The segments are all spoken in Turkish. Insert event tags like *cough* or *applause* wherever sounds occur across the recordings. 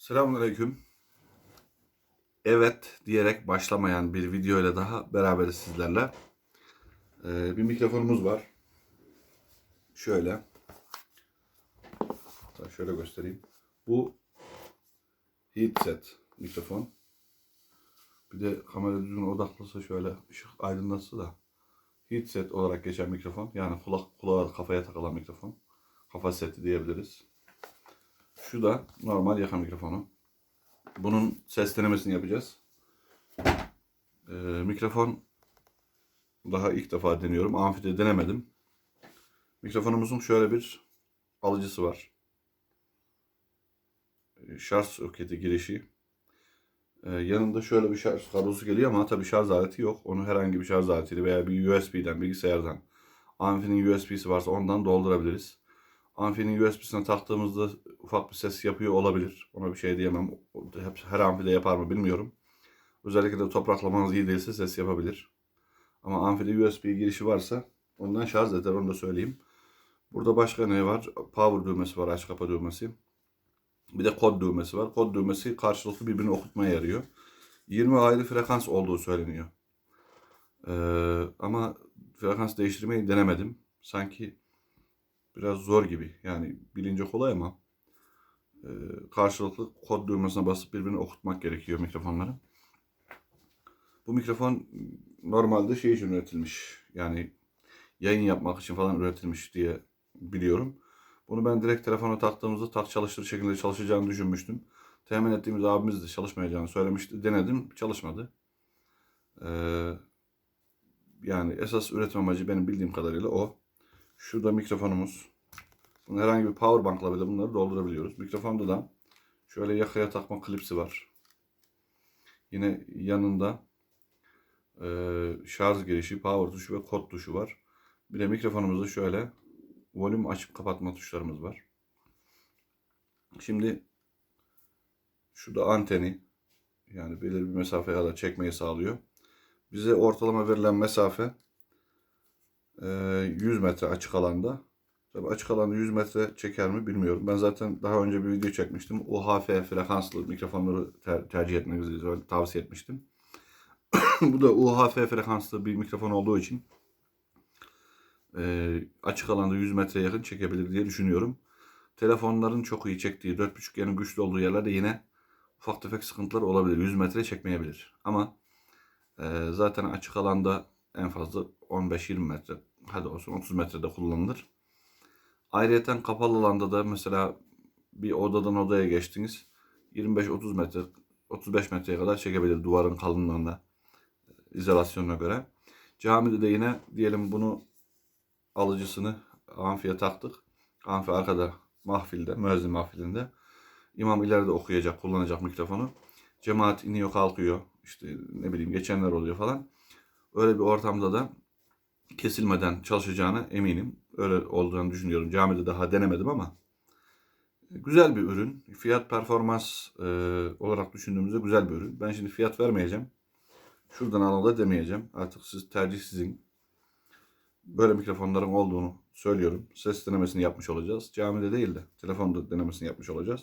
Selamünaleyküm. Evet diyerek başlamayan bir video ile daha beraberiz sizlerle. Ee, bir mikrofonumuz var. Şöyle. Hatta şöyle göstereyim. Bu headset mikrofon. Bir de kamera düzgün odaklıysa şöyle ışık aydınlatsa da headset olarak geçen mikrofon. Yani kulak kulağa kafaya takılan mikrofon. Kafa seti diyebiliriz. Şu da normal yaka mikrofonu. Bunun ses denemesini yapacağız. Ee, mikrofon daha ilk defa deniyorum. Amfide denemedim. Mikrofonumuzun şöyle bir alıcısı var. Ee, Şarj soketi girişi. Ee, yanında şöyle bir şarj kablosu geliyor ama tabii şarj aleti yok. Onu herhangi bir şarj aletiyle veya bir USB'den, bilgisayardan, amfinin USB'si varsa ondan doldurabiliriz. Amfinin USB'sine taktığımızda ufak bir ses yapıyor olabilir. Ona bir şey diyemem. Hep- Her amfide yapar mı bilmiyorum. Özellikle de topraklamanız iyi değilse ses yapabilir. Ama amfide USB girişi varsa ondan şarj eder onu da söyleyeyim. Burada başka ne var? Power düğmesi var, aç kapa düğmesi. Bir de kod düğmesi var. Kod düğmesi karşılıklı birbirini okutmaya yarıyor. 20 ayrı frekans olduğu söyleniyor. Ee, ama frekans değiştirmeyi denemedim. Sanki biraz zor gibi. Yani bilince kolay ama e, karşılıklı kod düğmesine basıp birbirini okutmak gerekiyor mikrofonları. Bu mikrofon normalde şey için üretilmiş. Yani yayın yapmak için falan üretilmiş diye biliyorum. Bunu ben direkt telefona taktığımızda tak çalıştır şekilde çalışacağını düşünmüştüm. Temin ettiğimiz abimiz de çalışmayacağını söylemişti. Denedim, çalışmadı. Ee, yani esas üretim amacı benim bildiğim kadarıyla o. Şurada mikrofonumuz. Bunu herhangi bir power bankla bile bunları doldurabiliyoruz. Mikrofonda da şöyle yakaya takma klipsi var. Yine yanında e, şarj girişi, power tuşu ve kod tuşu var. Bir de mikrofonumuzda şöyle volüm açıp kapatma tuşlarımız var. Şimdi şurada anteni yani belirli bir mesafeye kadar çekmeyi sağlıyor. Bize ortalama verilen mesafe 100 metre açık alanda. Tabii açık alanda 100 metre çeker mi bilmiyorum. Ben zaten daha önce bir video çekmiştim. UHF frekanslı mikrofonları ter- tercih etmenizi tavsiye etmiştim. *coughs* Bu da UHF frekanslı bir mikrofon olduğu için e, açık alanda 100 metreye yakın çekebilir diye düşünüyorum. Telefonların çok iyi çektiği 4.5G'nin güçlü olduğu yerlerde yine ufak tefek sıkıntılar olabilir. 100 metre çekmeyebilir. Ama e, zaten açık alanda en fazla 15-20 metre hadi olsun 30 metrede kullanılır. Ayrıca kapalı alanda da mesela bir odadan odaya geçtiniz. 25-30 metre 35 metreye kadar çekebilir duvarın kalınlığında izolasyonuna göre. Camide de yine diyelim bunu alıcısını amfiye taktık. Amfi arkada mahfilde, müezzin mahfilinde. İmam ileride okuyacak, kullanacak mikrofonu. Cemaat iniyor kalkıyor. İşte ne bileyim geçenler oluyor falan. Öyle bir ortamda da kesilmeden çalışacağına eminim. Öyle olduğunu düşünüyorum. Camide daha denemedim ama güzel bir ürün. Fiyat performans e, olarak düşündüğümüzde güzel bir ürün. Ben şimdi fiyat vermeyeceğim. Şuradan alın da demeyeceğim. Artık siz tercih sizin. Böyle mikrofonların olduğunu söylüyorum. Ses denemesini yapmış olacağız. Camide değil de telefonda denemesini yapmış olacağız.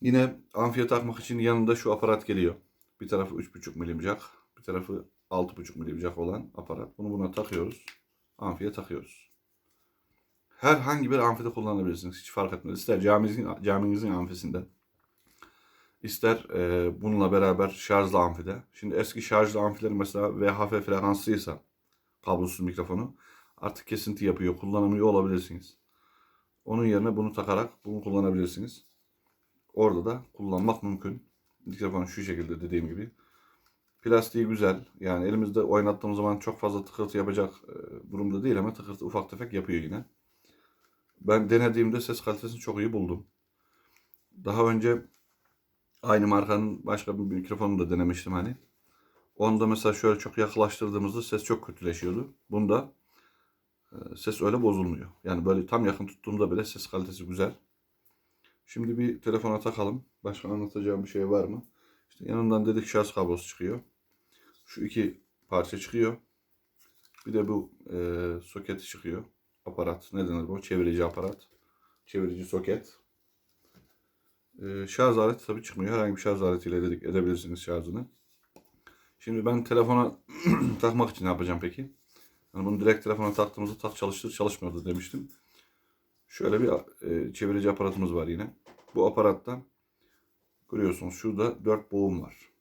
Yine amfiye takmak için yanında şu aparat geliyor. Bir tarafı 3.5 milim jack, bir tarafı 6.5 milim jack olan aparat. Bunu buna takıyoruz. Amfiye takıyoruz. Herhangi bir amfide kullanabilirsiniz. Hiç fark etmez. İster caminizin, caminizin amfisinde. İster e, bununla beraber şarjlı amfide. Şimdi eski şarjlı amfilerin mesela VHF frekanslıysa kablosuz mikrofonu artık kesinti yapıyor. Kullanamıyor olabilirsiniz. Onun yerine bunu takarak bunu kullanabilirsiniz. Orada da kullanmak mümkün. Mikrofon şu şekilde dediğim gibi. Plastiği güzel. Yani elimizde oynattığımız zaman çok fazla tıkırtı yapacak e, durumda değil ama tıkırtı ufak tefek yapıyor yine. Ben denediğimde ses kalitesini çok iyi buldum. Daha önce aynı markanın başka bir mikrofonunu da denemiştim hani. Onda mesela şöyle çok yaklaştırdığımızda ses çok kötüleşiyordu. Bunda e, ses öyle bozulmuyor. Yani böyle tam yakın tuttuğumda bile ses kalitesi güzel. Şimdi bir telefona takalım. Başka anlatacağım bir şey var mı? İşte yanından dedik şarj kablosu çıkıyor. Şu iki parça çıkıyor. Bir de bu e, soketi çıkıyor. Aparat. Ne denir bu? Çevirici aparat. Çevirici soket. Ee, şarj aleti tabii çıkmıyor. Herhangi bir şarj aletiyle dedik edebilirsiniz şarjını. Şimdi ben telefona *clears throat* takmak için ne yapacağım peki? Yani bunu direkt telefona taktığımızda tak çalıştır çalışmıyordu demiştim. Şöyle bir e, çevirici aparatımız var yine. Bu aparattan görüyorsunuz şurada 4 boğum var.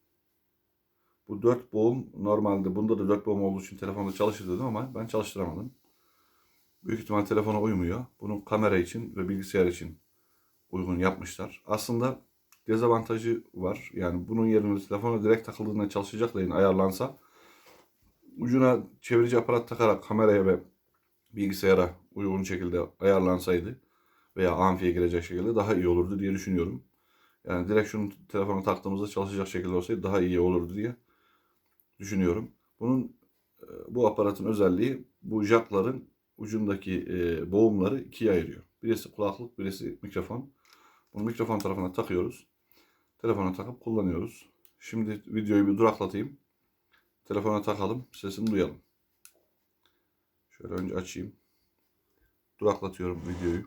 Bu 4 boğum normalde bunda da 4 boğum olduğu için telefonda çalışır dedim ama ben çalıştıramadım. Büyük ihtimal telefona uymuyor. Bunu kamera için ve bilgisayar için uygun yapmışlar. Aslında dezavantajı var. Yani bunun yerine telefona direkt takıldığında çalışacak yayın ayarlansa ucuna çevirici aparat takarak kameraya ve bilgisayara uygun şekilde ayarlansaydı veya amfiye girecek şekilde daha iyi olurdu diye düşünüyorum. Yani direkt şunu telefona taktığımızda çalışacak şekilde olsaydı daha iyi olurdu diye düşünüyorum. Bunun e, bu aparatın özelliği bu jackların ucundaki e, boğumları ikiye ayırıyor. Birisi kulaklık, birisi mikrofon. Bunu mikrofon tarafına takıyoruz. Telefona takıp kullanıyoruz. Şimdi videoyu bir duraklatayım. Telefona takalım, sesini duyalım. Şöyle önce açayım. Duraklatıyorum videoyu.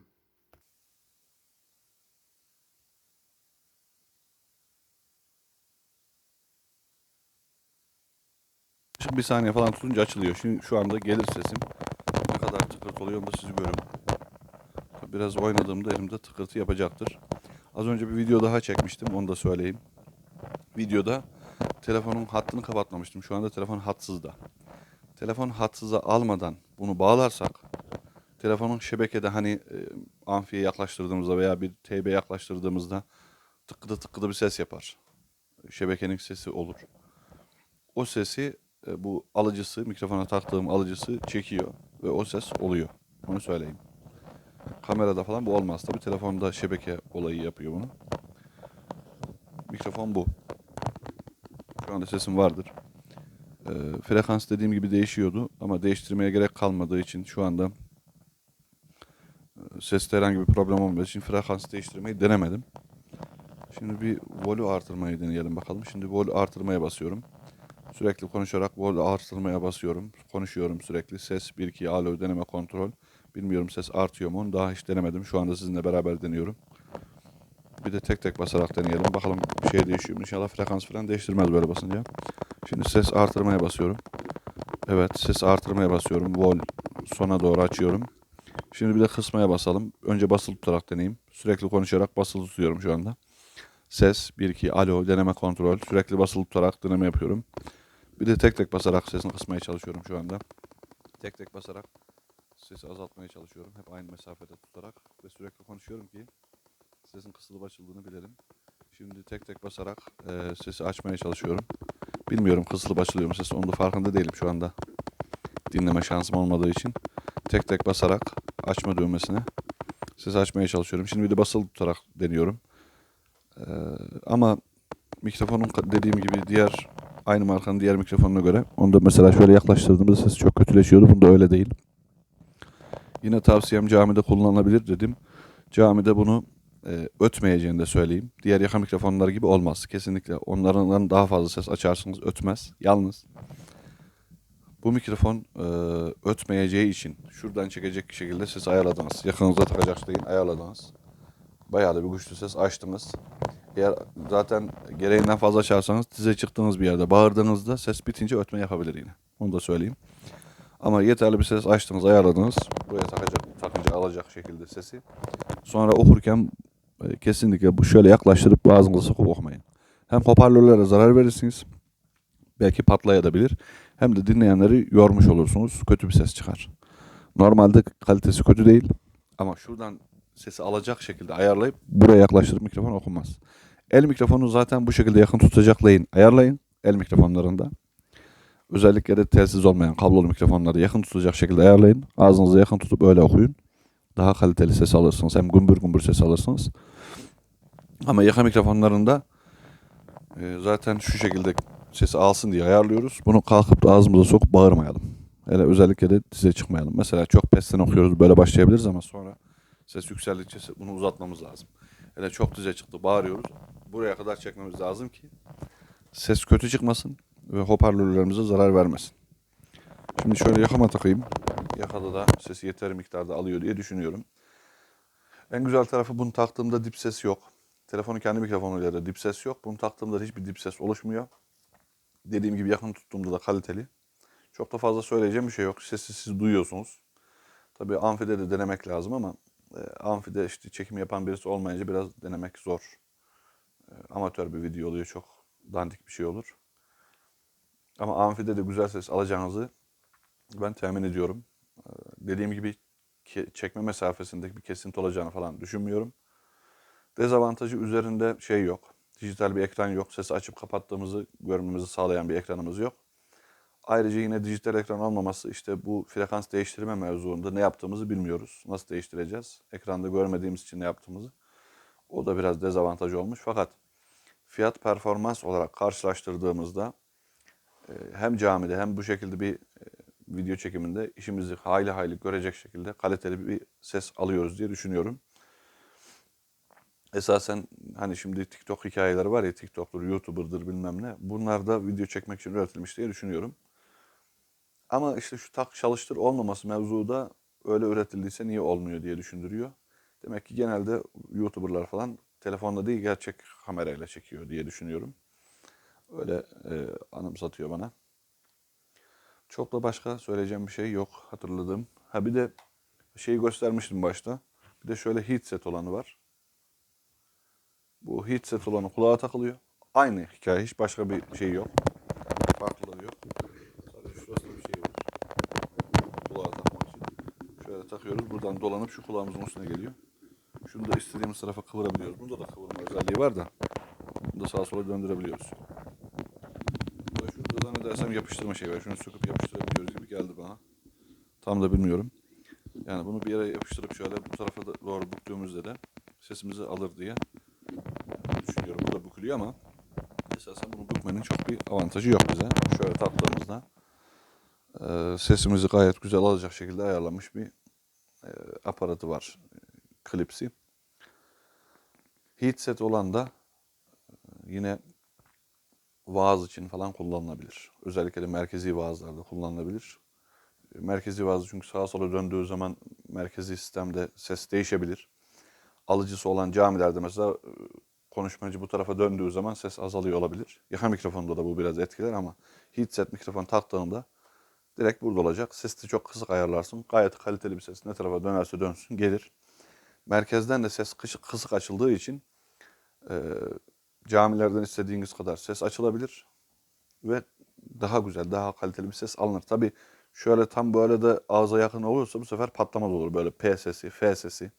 Şimdi bir saniye falan tutunca açılıyor. Şimdi şu anda gelir sesim. Ne kadar tıkırtı oluyor onu da siz görün. Biraz oynadığımda elimde tıkırtı yapacaktır. Az önce bir video daha çekmiştim onu da söyleyeyim. Videoda telefonun hattını kapatmamıştım. Şu anda telefon hatsızda. Telefon hatsıza almadan bunu bağlarsak telefonun şebekede hani e, amfiye yaklaştırdığımızda veya bir TB yaklaştırdığımızda tıkkıdı tıkkıdı bir ses yapar. Şebekenin sesi olur. O sesi e, bu alıcısı, mikrofona taktığım alıcısı çekiyor ve o ses oluyor. Onu söyleyeyim. Kamerada falan bu olmaz. Tabi telefonda şebeke olayı yapıyor bunu. Mikrofon bu. Şu anda sesim vardır. Ee, frekans dediğim gibi değişiyordu ama değiştirmeye gerek kalmadığı için şu anda e, seste herhangi bir problem olmadığı için frekans değiştirmeyi denemedim. Şimdi bir volü artırmayı deneyelim bakalım. Şimdi volü artırmaya basıyorum. Sürekli konuşarak volü artırmaya basıyorum. Konuşuyorum sürekli. Ses 1 2 alo deneme kontrol. Bilmiyorum ses artıyor mu onu daha hiç denemedim. Şu anda sizinle beraber deniyorum. Bir de tek tek basarak deneyelim. Bakalım bir şey değişiyor mu? İnşallah frekans falan değiştirmez böyle basınca. Şimdi ses artırmaya basıyorum. Evet ses artırmaya basıyorum. Vol sona doğru açıyorum. Şimdi bir de kısmaya basalım. Önce basılı tutarak deneyeyim. Sürekli konuşarak basılı tutuyorum şu anda. Ses 1 2 alo deneme kontrol. Sürekli basılı tutarak deneme yapıyorum. Bir de tek tek basarak sesini kısmaya çalışıyorum şu anda. Tek tek basarak sesi azaltmaya çalışıyorum. Hep aynı mesafede tutarak ve sürekli konuşuyorum ki sesin kısılıp açıldığını bilelim. Şimdi tek tek basarak e, sesi açmaya çalışıyorum. Bilmiyorum kısılıp açılıyor mu ses. Onun da farkında değilim şu anda. Dinleme şansım olmadığı için. Tek tek basarak açma düğmesine sesi açmaya çalışıyorum. Şimdi bir de basılı tutarak deniyorum. E, ama mikrofonun dediğim gibi diğer aynı markanın diğer mikrofonuna göre onu da mesela şöyle yaklaştırdığımda ses çok kötüleşiyordu. Bunda öyle değil. Yine tavsiyem camide kullanılabilir dedim. Camide bunu e, ötmeyeceğini de söyleyeyim. Diğer yaka mikrofonları gibi olmaz. Kesinlikle onlardan daha fazla ses açarsınız ötmez. Yalnız bu mikrofon e, ötmeyeceği için şuradan çekecek şekilde ses ayarladınız. Yakınıza takacak ayarladınız. Bayağı da bir güçlü ses açtınız. Eğer zaten gereğinden fazla açarsanız dize çıktığınız bir yerde bağırdığınızda ses bitince ötme yapabilir yine. Onu da söyleyeyim. Ama yeterli bir ses açtınız, ayarladınız. Buraya takacak, takınca alacak şekilde sesi. Sonra okurken e, kesinlikle bu şöyle yaklaştırıp ağzınıza sokup okumayın. Hem hoparlörlere zarar verirsiniz. Belki patlayabilir. Hem de dinleyenleri yormuş olursunuz. Kötü bir ses çıkar. Normalde kalitesi kötü değil. Ama şuradan sesi alacak şekilde ayarlayıp buraya yaklaştırıp mikrofon okunmaz. El mikrofonu zaten bu şekilde yakın tutacaklayın. Ayarlayın el mikrofonlarında. Özellikle de telsiz olmayan kablolu mikrofonları yakın tutacak şekilde ayarlayın. Ağzınıza yakın tutup öyle okuyun. Daha kaliteli ses alırsınız. Hem gümbür gümbür ses alırsınız. Ama yaka mikrofonlarında e, zaten şu şekilde sesi alsın diye ayarlıyoruz. Bunu kalkıp da ağzımıza sokup bağırmayalım. Hele özellikle de dize çıkmayalım. Mesela çok pesten okuyoruz böyle başlayabiliriz ama sonra ses yükseldikçe bunu uzatmamız lazım. Hele çok dize çıktı bağırıyoruz. Buraya kadar çekmemiz lazım ki ses kötü çıkmasın ve hoparlörlerimize zarar vermesin. Şimdi şöyle yakama takayım. Yakada da sesi yeteri miktarda alıyor diye düşünüyorum. En güzel tarafı bunu taktığımda dip ses yok. Telefonun kendi mikrofonuyla da dip ses yok. Bunu taktığımda da hiçbir dip ses oluşmuyor. Dediğim gibi yakın tuttuğumda da kaliteli. Çok da fazla söyleyeceğim bir şey yok. Sesi siz duyuyorsunuz. Tabii amfide de denemek lazım ama e, amfide işte çekim yapan birisi olmayınca biraz denemek zor. E, amatör bir video oluyor çok dandik bir şey olur. Ama amfide de güzel ses alacağınızı ben temin ediyorum. E, dediğim gibi çekme mesafesindeki bir kesinti olacağını falan düşünmüyorum. Dezavantajı üzerinde şey yok. Dijital bir ekran yok. Sesi açıp kapattığımızı görmemizi sağlayan bir ekranımız yok. Ayrıca yine dijital ekran olmaması işte bu frekans değiştirme mevzuunda ne yaptığımızı bilmiyoruz. Nasıl değiştireceğiz? Ekranda görmediğimiz için ne yaptığımızı. O da biraz dezavantaj olmuş. Fakat fiyat performans olarak karşılaştırdığımızda e, hem camide hem bu şekilde bir e, video çekiminde işimizi hayli hayli görecek şekilde kaliteli bir ses alıyoruz diye düşünüyorum. Esasen hani şimdi TikTok hikayeleri var ya TikTok'tur, YouTuber'dır bilmem ne. Bunlar da video çekmek için üretilmiş diye düşünüyorum. Ama işte şu tak çalıştır olmaması mevzu da öyle üretildiyse niye olmuyor diye düşündürüyor. Demek ki genelde YouTuber'lar falan telefonda değil gerçek kamerayla çekiyor diye düşünüyorum. Öyle e, anımsatıyor bana. Çok da başka söyleyeceğim bir şey yok hatırladığım. Ha bir de şeyi göstermiştim başta. Bir de şöyle headset olanı var. Bu headset olanı kulağa takılıyor. Aynı hikaye hiç başka bir şey yok. Farklılığı yok. Sadece şurasında bir şey var. Kulağa takmak için. Şöyle takıyoruz. Buradan dolanıp şu kulağımızın üstüne geliyor. Şunu da istediğimiz tarafa kıvırabiliyoruz. Bunda da kıvırma özelliği var da. Bunu da sağa sola döndürebiliyoruz. Böyle şurada zannedersem yapıştırma şey var. Şunu söküp yapıştırabiliyoruz gibi geldi bana. Tam da bilmiyorum. Yani bunu bir yere yapıştırıp şöyle bu tarafa doğru büktüğümüzde de sesimizi alır diye düşünüyorum. Bu da bükülüyor ama esasen bunu bükmenin çok bir avantajı yok bize. Şöyle taktığımızda sesimizi gayet güzel alacak şekilde ayarlanmış bir aparatı var. Klipsi. Headset olan da e, yine vaaz için falan kullanılabilir. Özellikle de merkezi vaazlarda kullanılabilir. E, Merkezi vaaz çünkü sağa sola döndüğü zaman merkezi sistemde ses değişebilir. Alıcısı olan camilerde mesela e, konuşmacı bu tarafa döndüğü zaman ses azalıyor olabilir. Yaka mikrofonda da bu biraz etkiler ama headset mikrofon taktığında direkt burada olacak. Sesi çok kısık ayarlarsın. Gayet kaliteli bir ses. Ne tarafa dönerse dönsün gelir. Merkezden de ses kısık, açıldığı için e, camilerden istediğiniz kadar ses açılabilir ve daha güzel, daha kaliteli bir ses alınır. Tabi şöyle tam böyle de ağza yakın olursa bu sefer patlama da olur. Böyle P sesi, F sesi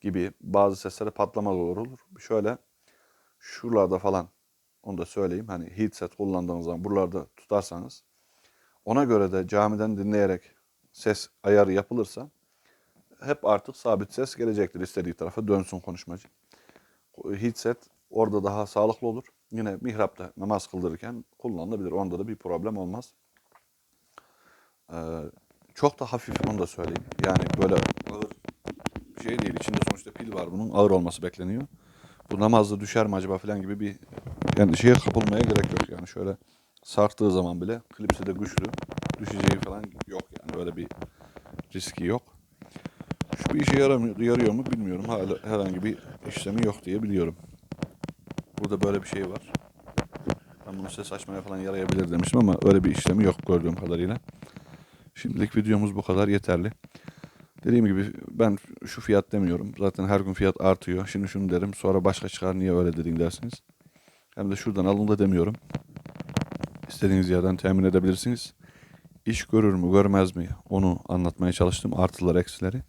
gibi bazı seslere patlama da olur. Şöyle şuralarda falan onu da söyleyeyim. Hani headset kullandığınız zaman buralarda tutarsanız ona göre de camiden dinleyerek ses ayarı yapılırsa hep artık sabit ses gelecektir. istediği tarafa dönsün konuşmacı. Headset orada daha sağlıklı olur. Yine mihrapta namaz kıldırırken kullanılabilir. Onda da bir problem olmaz. Ee, çok da hafif onu da söyleyeyim. Yani böyle ağır bir şey değil. İçinde sonuçta pil var bunun. Ağır olması bekleniyor. Bu namazda düşer mi acaba falan gibi bir yani şeye kapılmaya gerek yok. Yani şöyle sarktığı zaman bile klipsi de güçlü. Düşeceği falan yok yani. Öyle bir riski yok. Şu bir işe yaramıyor, yarıyor mu bilmiyorum. Hala herhangi bir işlemi yok diye biliyorum. Burada böyle bir şey var. Ben bunu ses açmaya falan yarayabilir demiştim ama öyle bir işlemi yok gördüğüm kadarıyla. Şimdilik videomuz bu kadar yeterli. Dediğim gibi ben şu fiyat demiyorum. Zaten her gün fiyat artıyor. Şimdi şunu derim sonra başka çıkar niye öyle dedin dersiniz. Hem de şuradan alın da demiyorum. İstediğiniz yerden temin edebilirsiniz. İş görür mü görmez mi onu anlatmaya çalıştım. Artılar eksileri.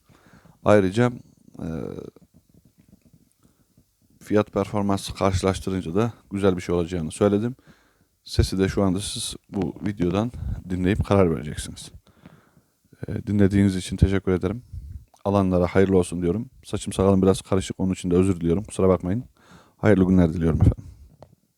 Ayrıca e, fiyat performans karşılaştırınca da güzel bir şey olacağını söyledim. Sesi de şu anda siz bu videodan dinleyip karar vereceksiniz. E, dinlediğiniz için teşekkür ederim. Alanlara hayırlı olsun diyorum. Saçım sakalım biraz karışık onun için de özür diliyorum. Kusura bakmayın. Hayırlı günler diliyorum efendim.